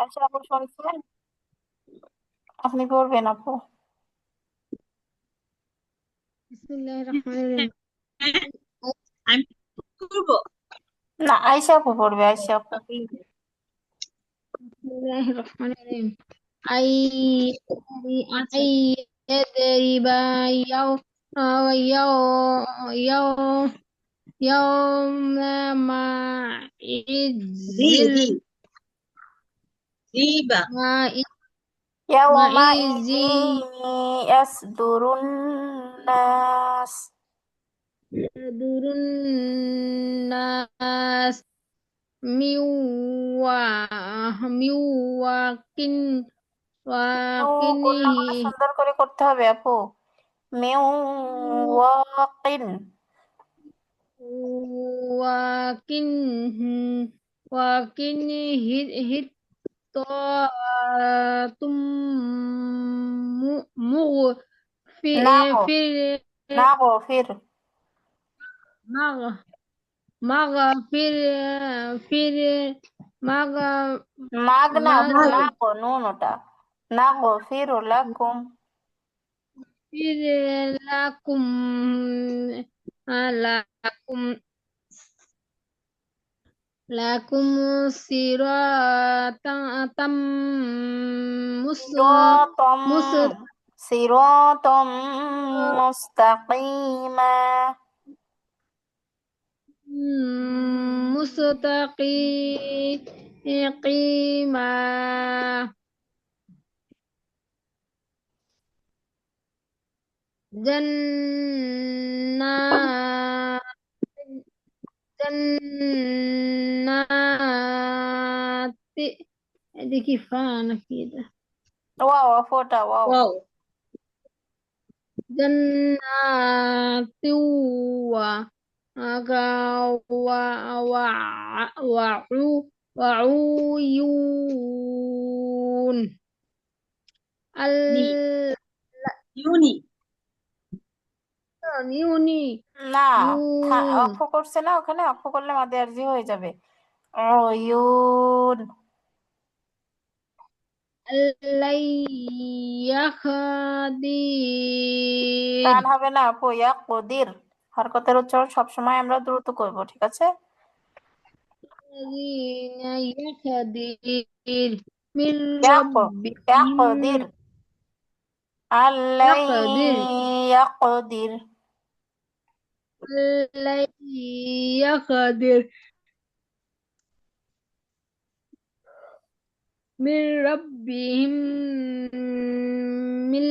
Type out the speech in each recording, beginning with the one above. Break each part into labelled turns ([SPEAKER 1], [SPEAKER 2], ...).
[SPEAKER 1] আচ্ছা আপু শুনছেন আপনি পড়বেন আপু। না আয়শা আপু পড়বে আয়শা আপু।
[SPEAKER 2] আই ইয়াদরিবা ইয়াও
[SPEAKER 1] ziba. Ya
[SPEAKER 2] wa ma izi. yasdurun nas. durun
[SPEAKER 1] nas miwa miwakin
[SPEAKER 2] ওয়াকিনিহি
[SPEAKER 1] সুন্দর করে করতে ya আপু মিউ
[SPEAKER 2] wakin, wakin ওয়াকিন hit
[SPEAKER 1] Mugu fi fi
[SPEAKER 2] Mago fir. Mago Mago
[SPEAKER 1] fir fir Mago
[SPEAKER 2] Magna
[SPEAKER 1] Mago no nota Mago fir lakum fir lakum
[SPEAKER 2] alakum ah, lakum siratam atam siratam
[SPEAKER 1] mustaqima.
[SPEAKER 2] Hmm,
[SPEAKER 1] mustaqima. Jannah
[SPEAKER 2] jannati hadi kifan kita wow foto wow.
[SPEAKER 1] Wow. Jannati wa aga
[SPEAKER 3] wa
[SPEAKER 2] wa wa yun,
[SPEAKER 3] al yuni.
[SPEAKER 2] নিউনি
[SPEAKER 1] না অক্ষ করছে না ওখানে অক্ষ করলে মাদে আরজি হয়ে যাবে। অয়ুন। টান হবে না আপু ইয়া কদির। হরকতের উচ্চারণ সবসময় আমরা দ্রুত করব ঠিক আছে? আল্লাই
[SPEAKER 2] الذي يقدر من ربهم من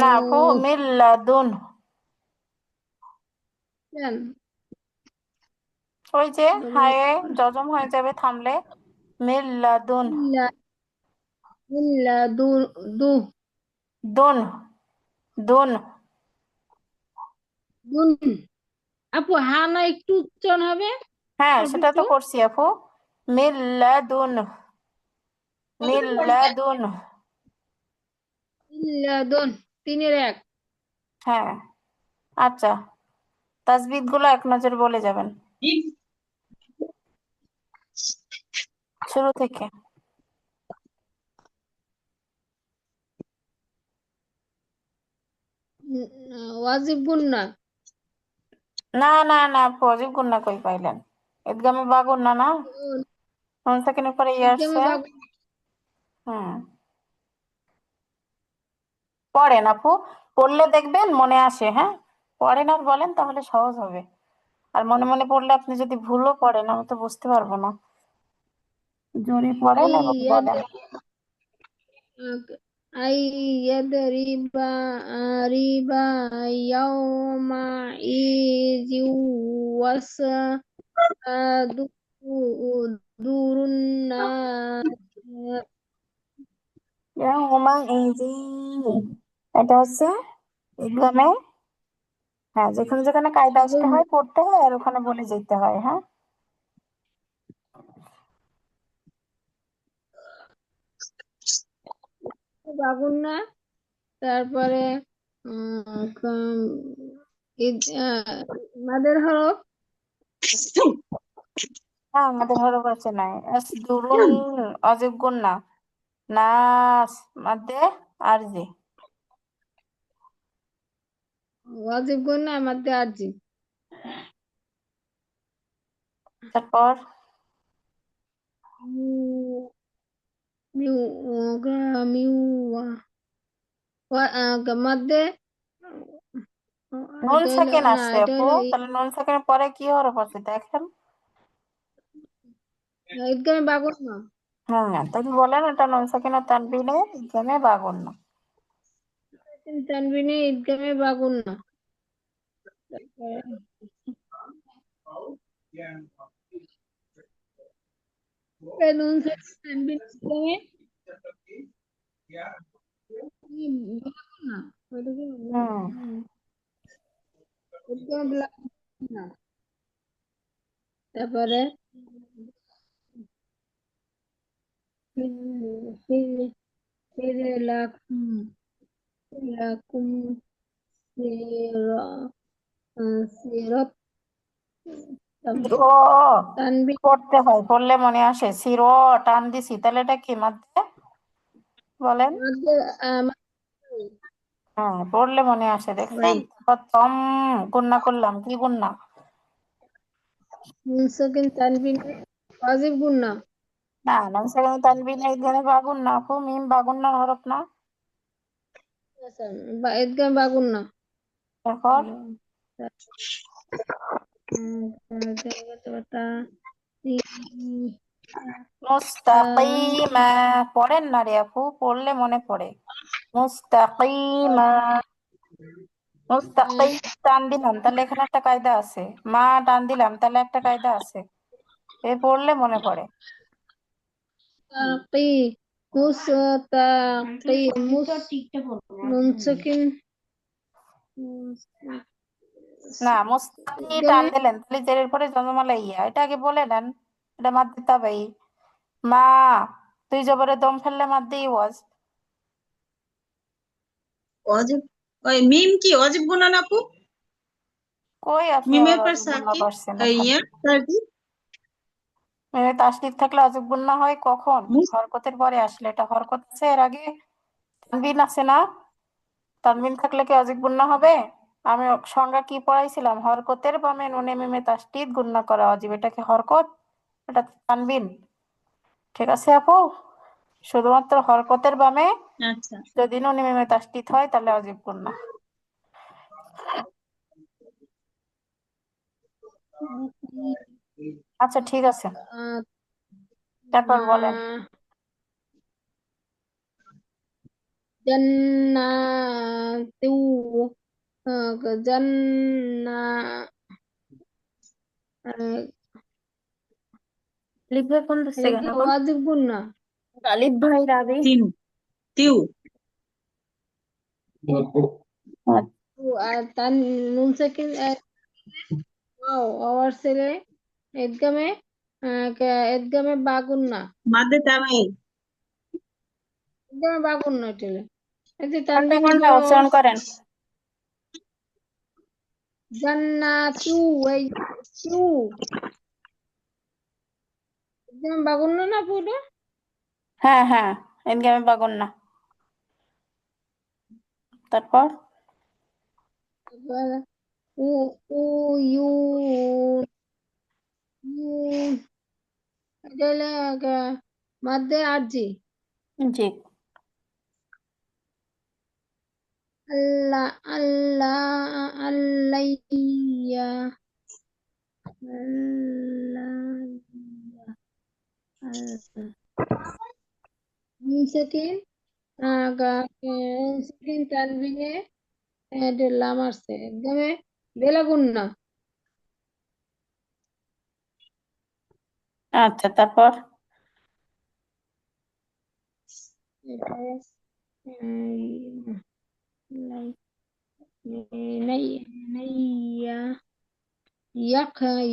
[SPEAKER 1] না আপু
[SPEAKER 2] لدن
[SPEAKER 1] মিল্লাদুন ওই যে হায়ে জজম হয়ে যাবে থামলে মিল্লাদুন
[SPEAKER 2] من لدن
[SPEAKER 1] দুন দুন
[SPEAKER 2] আপু হানা একটু উচ্চারণ হবে?
[SPEAKER 1] হ্যাঁ সেটা তো করছি আপু। মিল্লাদুন। মিল্লাদুন।
[SPEAKER 2] ইল্লাদুন তিনের এক।
[SPEAKER 1] হ্যাঁ। আচ্ছা তাসবিদগুলো এক নজর বলে যাবেন। শুরু থেকে।
[SPEAKER 2] ওয়াজিব গুন্না
[SPEAKER 1] না না না পজিব গুন্না কই পাইলেন? ঈদগামে বা গুন্না না? নুন সাকিনের পরে ইয়ে
[SPEAKER 2] ইদগামে
[SPEAKER 1] আসছে? হুম। পড়েন আপু পড়লে দেখবেন মনে আসে হ্যাঁ? পড়েন আর বলেন তাহলে সহজ হবে। আর মনে মনে পড়লে আপনি যদি ভুলও পড়েন আমি তো বুঝতে পারব না। জোরে পড়েন এবং বলেন।
[SPEAKER 2] রিবা ইয়াউমা ইজি ওয়াসা দুরুন্না
[SPEAKER 1] ইয়াউমাইযি এটা হচ্ছে ঈদগামে হ্যাঁ যেখানে যেখানে কায়দা আসতে হয় পড়তে হয় আর ওখানে বলে যেতে হয় হ্যাঁ?
[SPEAKER 2] তারপরে কম- ঈদ- আহ, মাদের হরফ?
[SPEAKER 1] হ্যাঁ আমাদের হরফ আছে নাই। আসদুরুন অজীব গুন্না। নাস মাদ্দে আরজি।
[SPEAKER 2] ওয়াজিব গুন্না মাদ্দে আরজি।
[SPEAKER 1] তারপর?
[SPEAKER 2] মাদ্দে
[SPEAKER 1] নুন
[SPEAKER 2] এটা
[SPEAKER 1] সাকিন আসছে আপু তাহলে নুন সাকিনের পরে কি হরফ আছে দেখেন।
[SPEAKER 2] ঈদগামে বাগুন্না
[SPEAKER 1] হ্যাঁ তাহলে বলেন এটা নুন সাকিন ও তানবিনে ইদগামে বা গুন্না
[SPEAKER 2] তানবিনে ঈদগামে বাগুন্না তারপরে এ নুন সাকিন তানবিন ঈদগামে বাগুন্না ওটা কি
[SPEAKER 1] হুম
[SPEAKER 2] ঈদগামে বাগুন্না তারপরে ফির- ফির- ফির লাকুম লাকুম সিরা-
[SPEAKER 1] পড়তে হয় পড়লে মনে আসে। সিরো টান দিছি তাহলে এটা কি মাদ্দে বলেন। হ্যাঁ পড়লে মনে আসে তারপর তম গুন্না করলাম কি গুন্না
[SPEAKER 2] নুন সাকিন তানবিনে ওয়াজিব গুন্না
[SPEAKER 1] না নুন সাকিন তানবিনে ইদগামে বা গুন্না আপু মিম বা গুন্নার হরফ না।
[SPEAKER 2] আচ্ছা, বা ঈদগামে বাগুন্না
[SPEAKER 1] তারপর মুস্তাকিমা, পড়েন না রে আপু, পড়লে মনে পড়ে। মুস্তাকিমা মুস্তাকিম টান দিলাম তাহলে এখানে একটা কায়দা আছে। মা টান দিলাম তাহলে একটা কায়দা আছে। এ পড়লে মনে পড়ে।
[SPEAKER 2] মুস্তাকি মুস্তাকি মুস নুন সাকিন
[SPEAKER 1] না মুস্তাকি টান দিলেন তাহলে জেরের পরে ইয়া এটা আগে বলে নেন এটা মাদ্দে তাবাই মা তুই জবরে দম ফেললে মাদ্দে ওয়াজ।
[SPEAKER 3] অজীব ওই মিম কি অজীব গুণা আপু?
[SPEAKER 1] কই আপনি
[SPEAKER 3] মিমের পর ইয়া
[SPEAKER 1] তাসদিদ থাকলে অজীব গুন্না হয় কখন? হরকতের পরে আসলে এটা হরকত আছে এর আগে। তানবিন আছে না? তানবিন থাকলে কি অজীব গুন্না হবে? আমি সংজ্ঞা কি পড়াইছিলাম? হরকতের বামে নুনে মিমে তাসদিদ গুন্না করা অজীব। এটা কি হরকত? এটা তানবিন। ঠিক আছে আপু? শুধুমাত্র হরকতের বামে
[SPEAKER 3] আচ্ছা।
[SPEAKER 1] যদি নুনে মিমে তাসদিদ হয় তাহলে অজীব গুন্না আচ্ছা ঠিক আছে। তারপর বলেন।
[SPEAKER 2] জান্নাতু। জান্না
[SPEAKER 1] আলিফ ভাই ফোন দিচ্ছে কেন এখন?
[SPEAKER 2] ওয়াজিব গুন্না
[SPEAKER 1] আলিফ ভাই রাবি
[SPEAKER 3] তিন তিউ
[SPEAKER 2] আর তার নুন সাকিন ওয়াও আওয়ার ছেলে বাগুন্না বাগুন্না টেলে এতে
[SPEAKER 1] কোনটা উচ্চারণ করেন
[SPEAKER 2] জান্নাতু ওই তু ঈদগামে বাগুন্না না পুরো?
[SPEAKER 1] হ্যাঁ হ্যাঁ এদিকে বাগুন না তারপর?
[SPEAKER 2] উ উ ইউ ইউ এটা হলো মাদ্দে আরজি
[SPEAKER 1] জি।
[SPEAKER 2] আল্লাহ আল্লাহ আল্লাইয়া নুন সাকিন সাকিন তানবিনে লাম আসছে একদমে বেলাগুন্না
[SPEAKER 1] আচ্ছা তারপর?
[SPEAKER 2] এটা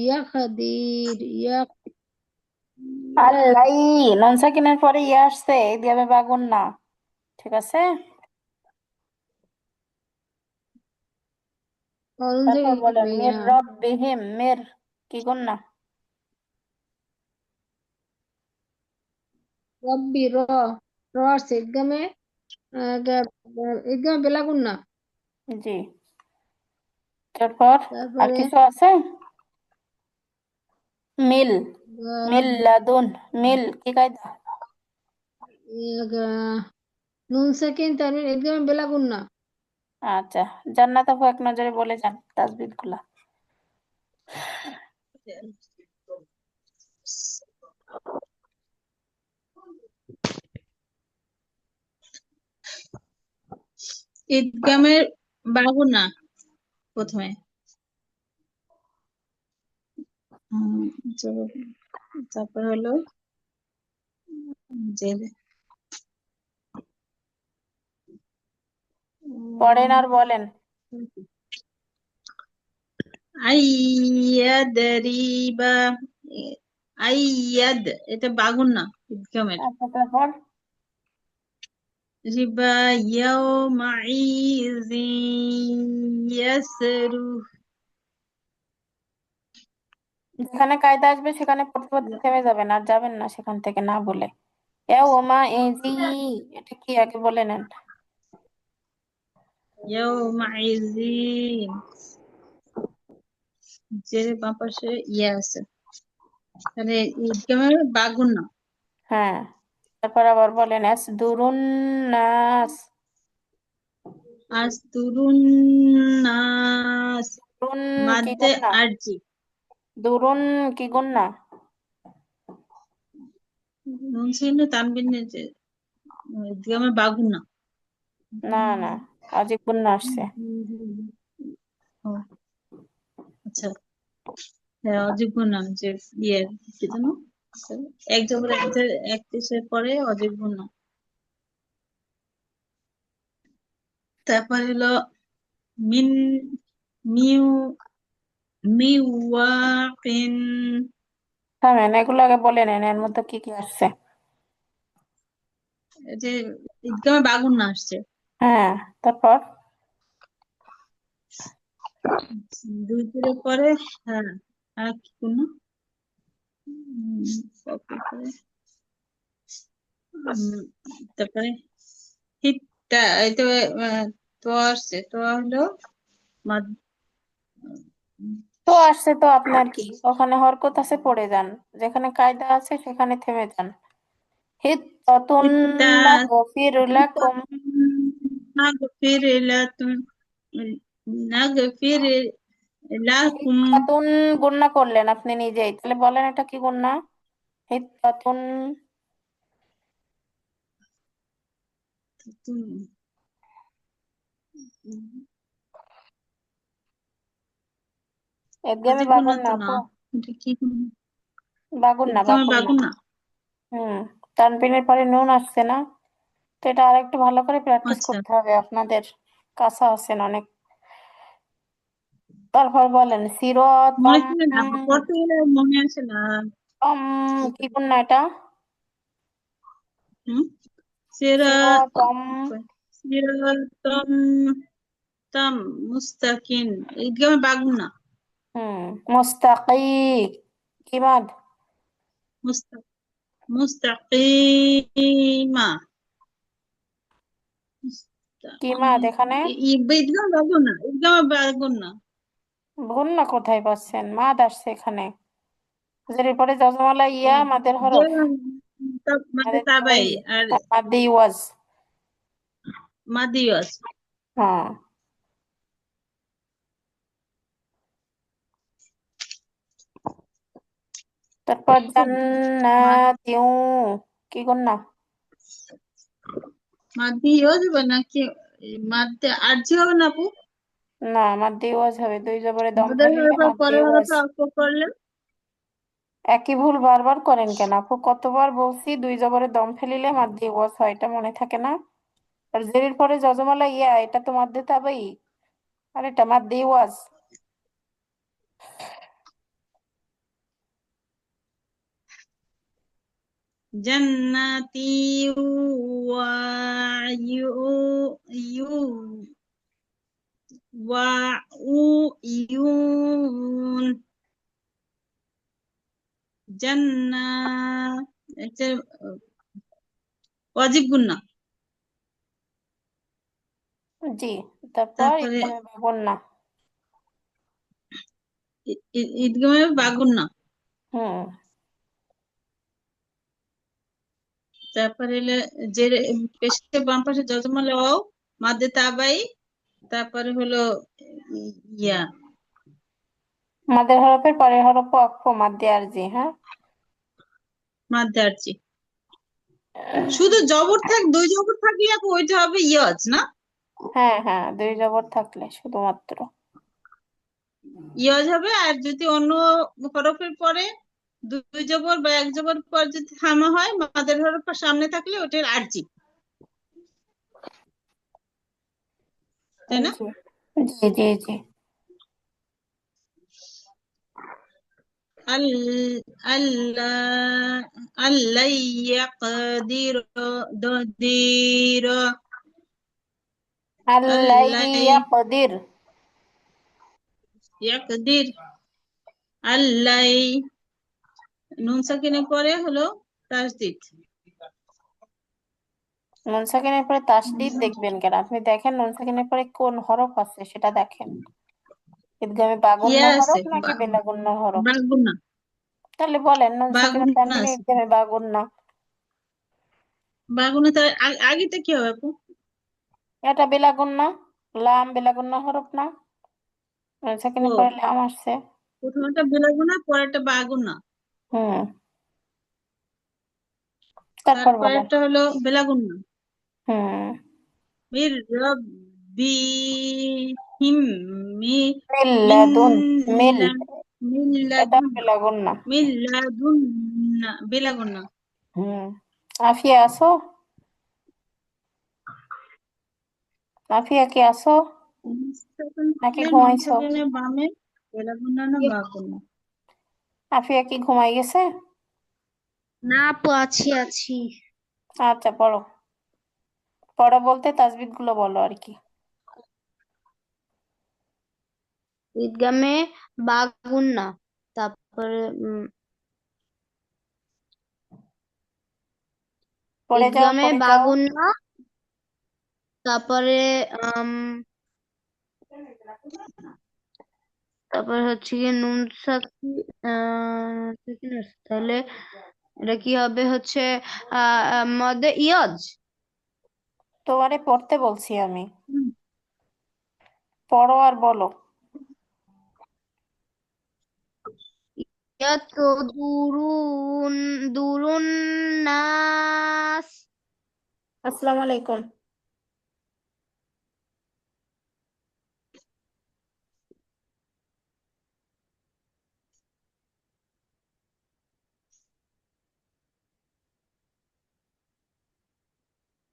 [SPEAKER 2] ইয়াকদির ইয়াক
[SPEAKER 1] আল্লাই নুন সাকিনের পরে ইয়ে আসছে এদিকে বাগুন না। ঠিক আছে?
[SPEAKER 2] নুন
[SPEAKER 1] তারপর
[SPEAKER 2] সাকিন
[SPEAKER 1] বলেন মির রব্বিহিম মির কি গুন্না?
[SPEAKER 2] রব্বি র র ইদগামে আহ, গা- গা- ইদগামে বেলাগুন
[SPEAKER 1] জি। তারপর আর
[SPEAKER 2] তারপরে
[SPEAKER 1] কিছু আছে? মিল মিল লাদুন মিল কি কায়দা?
[SPEAKER 2] ইয়ে গা- নুন সাকিন তানবিন ইদগামে বেলাগুন না।
[SPEAKER 1] আচ্ছা জান্নাত আপু এক নজরে বলে যান তাসবিদগুলা
[SPEAKER 3] ঈদগামের বাগুনা প্রথমে। তারপর হলো
[SPEAKER 1] পড়েন আর বলেন।
[SPEAKER 3] আইয়াদ এটা বাগুন না ঈদগামের
[SPEAKER 1] আচ্ছা তারপর?
[SPEAKER 3] রিবা ইয়াউমাইযিন ইয়াসরু
[SPEAKER 1] যেখানে কায়দা আসবে সেখানে পড়তে থেমে যাবেন আর যাবেন না সেখান থেকে না বলে। ইয়াউমা ইজি এটা কি আগে বলে নেন?
[SPEAKER 3] ইয়াউমাইযিন যে বাঁ পাশে ইয়া আছে। তাহলে ঈদগামের বাগুন না।
[SPEAKER 1] হ্যাঁ। তারপর আবার বলেন আস দুরুন নাস
[SPEAKER 3] নাস
[SPEAKER 1] দুরুন
[SPEAKER 3] মাদ্দে
[SPEAKER 1] গুন্না?
[SPEAKER 3] আরজি
[SPEAKER 1] দুরুন কি গুন্না?
[SPEAKER 3] নুন ছিল তানবিনের যে ঈদগামের বাগুন না
[SPEAKER 1] না না আজিব গুন্না আসছে।
[SPEAKER 3] আচ্ছা। হ্যাঁ অযোগ্য নাম যে ইয়ে কি যেন? এক জবর এক জের পরে অযোগ্য নাম তারপর হলো মিন মিউ মিওয়াকিন
[SPEAKER 1] থামেন এগুলো আগে বলে নেন এর মধ্যে কি কি আসছে?
[SPEAKER 3] যে ঈদগামে বাগুন না আসছে।
[SPEAKER 1] হ্যাঁ তারপর?
[SPEAKER 3] দুই পরে হ্যাঁ আর কি কোনো তারপরে তো তো আসছে তো হলো
[SPEAKER 1] তো আসছে তো আপনার কি? ওখানে হরকত আছে পড়ে যান। যেখানে কায়দা আছে সেখানে থেমে যান। হিত্তাতুন
[SPEAKER 3] হিত্তা
[SPEAKER 1] নাগফির লাকুম
[SPEAKER 3] নাগফির লাকুম নাগফির লাকুম
[SPEAKER 1] গুন্না করলেন আপনি নিজেই তাহলে বলেন এটা কি গুন্না? হিত্তাতুন একদমই বাগুন
[SPEAKER 3] না
[SPEAKER 1] না
[SPEAKER 3] না
[SPEAKER 1] আপু
[SPEAKER 3] এটা
[SPEAKER 1] বাগুন না। বাগুন না? হুম তানবিনের পরে নুন আসছে না? তো এটা আরেকটু ভালো করে প্র্যাকটিস
[SPEAKER 3] আচ্ছা।
[SPEAKER 1] করতে হবে আপনাদের কাঁচা আছেন অনেক। তারপর বলেন
[SPEAKER 3] মনে না? পড়তে মনে আসে না?
[SPEAKER 1] কি গুন্না এটা?
[SPEAKER 3] হুম? সিরা
[SPEAKER 1] সিরাতাম।
[SPEAKER 3] সিরাতাম তাম মুস্তাকিন। ঈদগামে বাগুন না।
[SPEAKER 1] হুম মুস্তাকি কি মাদ
[SPEAKER 3] মুস্তা মুস্তাকিমা।
[SPEAKER 1] এখানে?
[SPEAKER 3] ঈদগামে বাগুন না। ঈদগামে বাগুন না।
[SPEAKER 1] গুন্না কোথায় পাচ্ছেন? মাদ আসছে এখানে। যের পরে জজমালা ইয়া মাদের হরফ। মাদের
[SPEAKER 3] তাবাই আর
[SPEAKER 1] মাদ্দি ওয়াজ
[SPEAKER 3] মাদিয়াস
[SPEAKER 1] হ্যাঁ। তারপর জান্নাতিউ কি গুন্না
[SPEAKER 3] মাদিয়াস হবে নাকি মাদ্দে আরজি হবে না আপু?
[SPEAKER 1] না মাদ্দি ওয়াজ হবে দুই জবরে দম ফেলিলে
[SPEAKER 3] ব্যাপার
[SPEAKER 1] মাদ্দি
[SPEAKER 3] পরের
[SPEAKER 1] ওয়াজ
[SPEAKER 3] ব্যাপার অল্প করলে।
[SPEAKER 1] একই ভুল বারবার করেন কেন? আপু কতবার বলছি দুই জবরে দম ফেলিলে মাদ্দি ওয়াজ হয় এটা মনে থাকে না। আর জেরের পরে জজমালা ইয়া এটা তো মাদ্দে তাবাই আর এটা মাদ্দি ওয়াজ
[SPEAKER 3] জান্নাতি ওয়া ইউ ইউ জান্না একটা ওয়াজিব গুন্না
[SPEAKER 1] জি তারপর
[SPEAKER 3] ই- ঈদগামে বাগুন্না।
[SPEAKER 1] হুম।
[SPEAKER 3] তারপরে যে পেশে বাম পাশে যজমালে ওয়াও মাদ্দে তাবাই তারপরে হলো ইয়া।
[SPEAKER 1] মাদের হরফের পরের হরফ অক্ষ মাদ্দে আরজি হ্যাঁ?
[SPEAKER 3] মাদ্দে আরজি। শুধু জবর থাক দুই জবর থাকলে আপু ওইটা হবে ইয়াজ না?
[SPEAKER 1] হ্যাঁ হ্যাঁ দুই জবর থাকলে শুধুমাত্র।
[SPEAKER 3] ইয়াজ হবে আর যদি অন্য হরফের পরে দুই জবর বা এক জবর পর যদি থামা হয় মাদের হরফ সামনে থাকলে ওটার আরজি। তাই না
[SPEAKER 1] জি জি জি
[SPEAKER 3] ال- ألا ألا يقدر دير
[SPEAKER 1] আল্লাই
[SPEAKER 3] আল্লাই
[SPEAKER 1] ইয়াকদির
[SPEAKER 3] يقدر আল্লাই নুন সাকিনের পরে হলো তাসদিদ
[SPEAKER 1] নুন সাকিনের পরে তাসদিদ দেখবেন কেন? আপনি দেখেন নুন সাকিনের পরে কোন হরফ আছে সেটা দেখেন। ঈদগামে বাগুন্না হরফ নাকি বেলাগুন্না হরফ? তাহলে বলেন নুন সাকিনের
[SPEAKER 3] বাগুন্না
[SPEAKER 1] তানবিনে
[SPEAKER 3] আছে।
[SPEAKER 1] ঈদগামে বাগুন্না।
[SPEAKER 3] বাগুন্না আ- আগেটা কি হবে আপু?
[SPEAKER 1] এটা বেলাগুন্না লাম বেলাগুন্না হরফ না? নুন সাকিনের পরে লাম আসছে।
[SPEAKER 3] প্রথমটা বেলাগুনা পরেরটা বাগুন্না।
[SPEAKER 1] হুম। তারপর
[SPEAKER 3] তারপরেরটা হলো বেলাগুন্না।
[SPEAKER 1] হুম
[SPEAKER 3] মির রব্বিহিম মি
[SPEAKER 1] মিল্লাদুন মিল।
[SPEAKER 3] মিন লাদুন
[SPEAKER 1] বেলাগুন্না
[SPEAKER 3] মিন লাদুন্না বেলাগুন্না
[SPEAKER 1] হুম। আফিয়া আসো। আফিয়া কি আসো? নাকি ঘুমাইছো?
[SPEAKER 3] বামে বেলাগুন্না না বাগুন্না
[SPEAKER 1] আফিয়া কি ঘুমাই গেছে?
[SPEAKER 4] না আপু আছি আছি।
[SPEAKER 1] আচ্ছা পড়ো। পড়ো বলতে তাজবিদগুলো বলো আর কি।
[SPEAKER 4] ঈদগামে বাগুন্না তারপরে
[SPEAKER 1] পড়ে যাও
[SPEAKER 4] ঈদগামে
[SPEAKER 1] পড়ে যাও।
[SPEAKER 4] বাগুন্না তারপরে আম, তারপরে হচ্ছে গিয়ে নুন সাকি আহ তাহলে এটা কি হবে হচ্ছে আহ আহ, মদে ইয়জ।
[SPEAKER 1] তোমারে পড়তে বলছি আমি। পড়ো আর বলো।
[SPEAKER 4] দুরুন দুরুন নাস
[SPEAKER 1] আসসালামু আলাইকুম।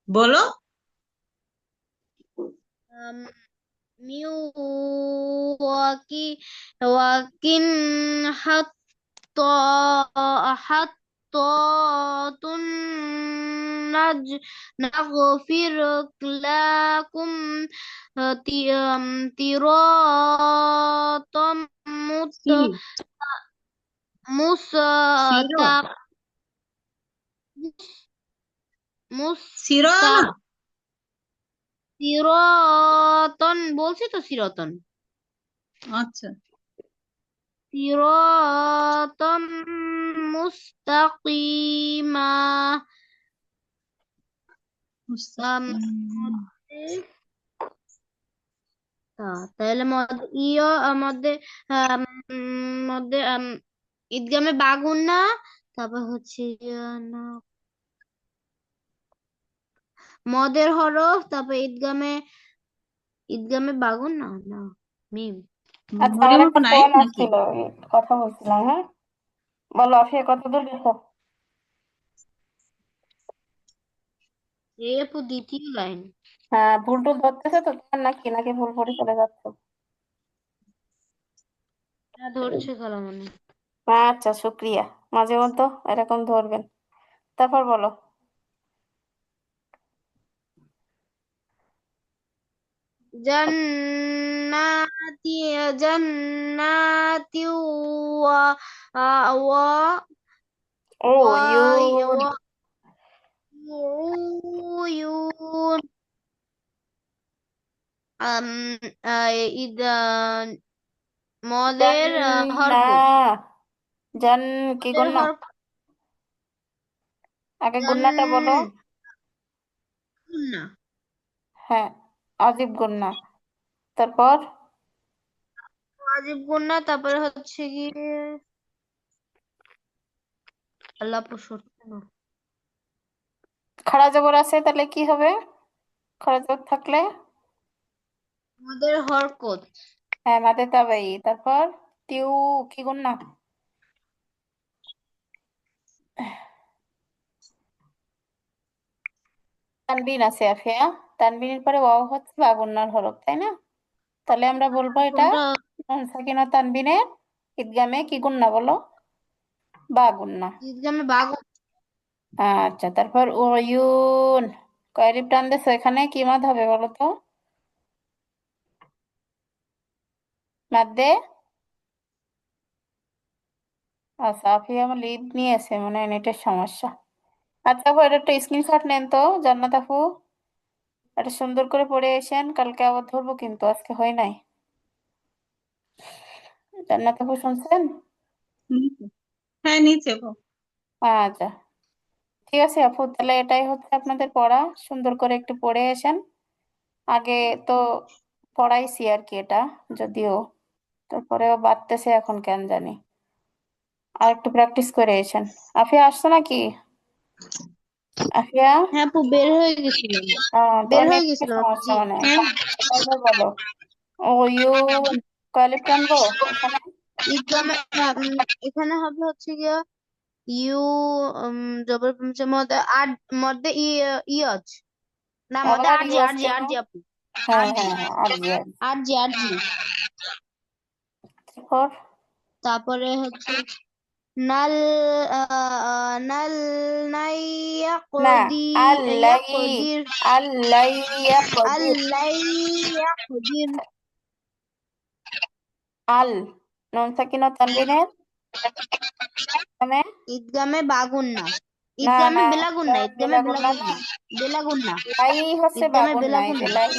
[SPEAKER 3] বলো।
[SPEAKER 4] আম, মিউ ওয়াকি ওয়াকিন হাত্ত হাত্তাতুন নাজ নাগফির লাকুম তি আম, তিরাতাম মুত
[SPEAKER 3] সি সির
[SPEAKER 4] মুস্তাক
[SPEAKER 3] সির না
[SPEAKER 4] মুস্তাক সিরাতন বলছি তো সিরাতন
[SPEAKER 3] আচ্ছা।
[SPEAKER 4] সিরাতাম মুস্তাকিমা। তাহলে ইয় মধ্যে মধ্যে ঈদগামে বাগুন্না তারপর হচ্ছে না মদের হরফ তারপর ঈদগামে ঈদগামে বাগুন্না না না মিম।
[SPEAKER 1] আচ্ছা আমার একটা ফোন আসছিল কথা বলছিলাম হ্যাঁ? বলো আফিয়া কত দূর লেখো
[SPEAKER 4] এই আপু দ্বিতীয় লাইন।
[SPEAKER 1] হ্যাঁ ভুল টুল ধরতেছে তো তোমার নাকি নাকি ভুল পড়ে চলে যাচ্ছে?
[SPEAKER 4] ধরছে খালামণি
[SPEAKER 1] আচ্ছা শুক্রিয়া। মাঝে মধ্যে এরকম ধরবেন। তারপর বলো।
[SPEAKER 4] جنات جنات و ওয়া عيون عيون মদের
[SPEAKER 1] জান কি গুন্না আগে গুন্নাটা বলো হ্যাঁ আজিব গুন্না। তারপর?
[SPEAKER 4] ওয়াজিব গুন্না তারপরে হচ্ছে গিয়ে আল্লাহ প্রসন্ন।
[SPEAKER 1] খাড়া জবর আছে তাহলে কি হবে? খাড়া জবর থাকলে?
[SPEAKER 4] মদের হরকত।
[SPEAKER 1] হ্যাঁ মাদে তাবাই তারপর? টিউ কি গুন্না? তানবিন আছে আফিয়া। তানবিনের পরে ওয়াও হচ্ছে বা গুন্নার হরফ তাই না? তাহলে আমরা বলব এটা নুন সাকিনা তানবিনের ঈদগামে কি গুন্না বলো? বা গুন্না।
[SPEAKER 4] ঈদগামে
[SPEAKER 1] আচ্ছা তারপর ওয়ুন কয়রিব টান দিছো এখানে কি মাদ হবে বলো তো? মাদ্দে আচ্ছা আফিয়া আমার লিভ নিয়েছে মনে হয় নেটের সমস্যা। আচ্ছা আপু এটা একটা স্ক্রিনশট নেন তো জান্নাত আপু। এটা সুন্দর করে পড়ে এসেন কালকে আবার ধরবো কিন্তু আজকে হয় নাই। জান্নাত আপু শুনছেন?
[SPEAKER 3] হ্যাঁ নিচে
[SPEAKER 1] আচ্ছা। ঠিক আছে আপু তাহলে এটাই হচ্ছে আপনাদের পড়া সুন্দর করে একটু পড়ে এসেন আগে তো পড়াইছি আর কি এটা যদিও। তারপরেও বাড়তেছে এখন কেন জানি। আর একটু প্র্যাকটিস করে এসেন আফিয়া আসছো নাকি? আফিয়া
[SPEAKER 4] হ্যাঁ আপু বের হয়ে বের হয়ে জি
[SPEAKER 1] মানে। টানবো এখানে?
[SPEAKER 4] হবে হচ্ছে গিয়ে ইউ জবর মধ্যে আর মধ্যে ই ইয়জ না মধ্যে
[SPEAKER 1] আবার
[SPEAKER 4] আরজি
[SPEAKER 1] ইয়জ
[SPEAKER 4] আরজি
[SPEAKER 1] কেন
[SPEAKER 4] আরজি আপু। আরজি।
[SPEAKER 1] আরজি আরজি। তারপর?
[SPEAKER 4] তারপরে হচ্ছে নাল নাই
[SPEAKER 1] না
[SPEAKER 4] ইয়াকদি
[SPEAKER 1] আল্লাই
[SPEAKER 4] ইয়াকদির
[SPEAKER 1] আল্লাই ইয়াকদির আল নুন সাকিনা তানবিনের মানে
[SPEAKER 4] ঈদগামে বাগুন্না
[SPEAKER 1] না
[SPEAKER 4] ঈদগামে
[SPEAKER 1] না
[SPEAKER 4] বেলাগুন্না
[SPEAKER 1] এটা
[SPEAKER 4] ঈদগামে
[SPEAKER 1] বেলাগুন্না না
[SPEAKER 4] বেলাগুন্না
[SPEAKER 1] লাই হচ্ছে
[SPEAKER 4] বেলাগুন্না
[SPEAKER 1] লাই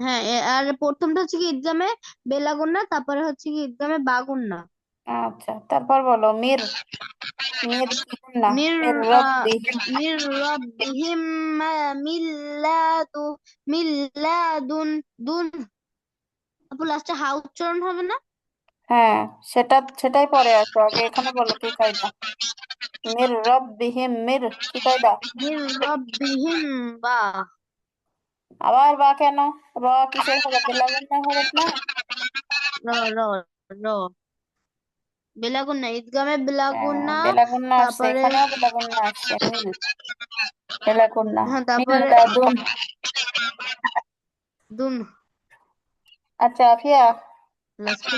[SPEAKER 4] হ্যাঁ আর প্রথমটা হচ্ছে কি ঈদগামে বেলাগুন্না তারপরে হচ্ছে কি ইদগামে বাগুন বাগুন্না
[SPEAKER 1] আচ্ছা তারপর বলো মির। মির গুন্না
[SPEAKER 4] মির
[SPEAKER 1] মির রব্বিহিম
[SPEAKER 4] মিল্লাদু মিল্লাদুন দুন আপু লাস্টে হা উচ্চারণ হবে না?
[SPEAKER 1] হ্যাঁ সেটা সেটাই পরে আসো আগে এখানে বলো কি কায়দা। মির রব্বিহিম মির কি কায়দা?
[SPEAKER 4] মির রব্বিহিম বা।
[SPEAKER 1] আবার বা কেন? র কিসের হরফ? বেলাগুন্নার হরফ না?
[SPEAKER 4] র র র। বেলাগুন্না ঈদগামে
[SPEAKER 1] হ্যাঁ
[SPEAKER 4] বেলাগুন্না
[SPEAKER 1] বেলাগুন্না আসছে
[SPEAKER 4] তারপরে
[SPEAKER 1] এখানেও বেলাগুন্না মিল বেলাগুন্না
[SPEAKER 4] হ্যাঁ তারপরে
[SPEAKER 1] লাদুন
[SPEAKER 4] দুন
[SPEAKER 1] আচ্ছা আফিয়া।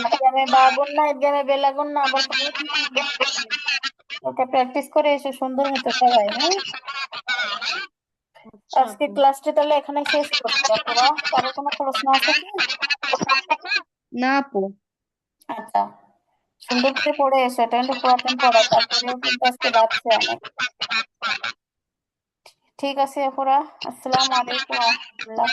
[SPEAKER 1] ঈদগামে বাগুন্না ঈদগামে বেলাগুন্না আবার? ওটা প্র্যাকটিস করে এসে সুন্দর মতো সবাই হ্যাঁ?
[SPEAKER 4] আচ্ছা
[SPEAKER 1] আজকে ক্লাসটি তাহলে এখানে শেষ করছি আপুরা কারও কোনো প্রশ্ন আছে কি?
[SPEAKER 4] না আপু।
[SPEAKER 1] আচ্ছা। সুন্দর করে পড়ে এসো এটা কিন্তু পুরাতন পড়া তারপরেও কিন্তু আজকে বাড়ছে অনেক ঠিক আছে আপুরা আসসালামু আলাইকুম ওয়া রাহমাতুল্লাহ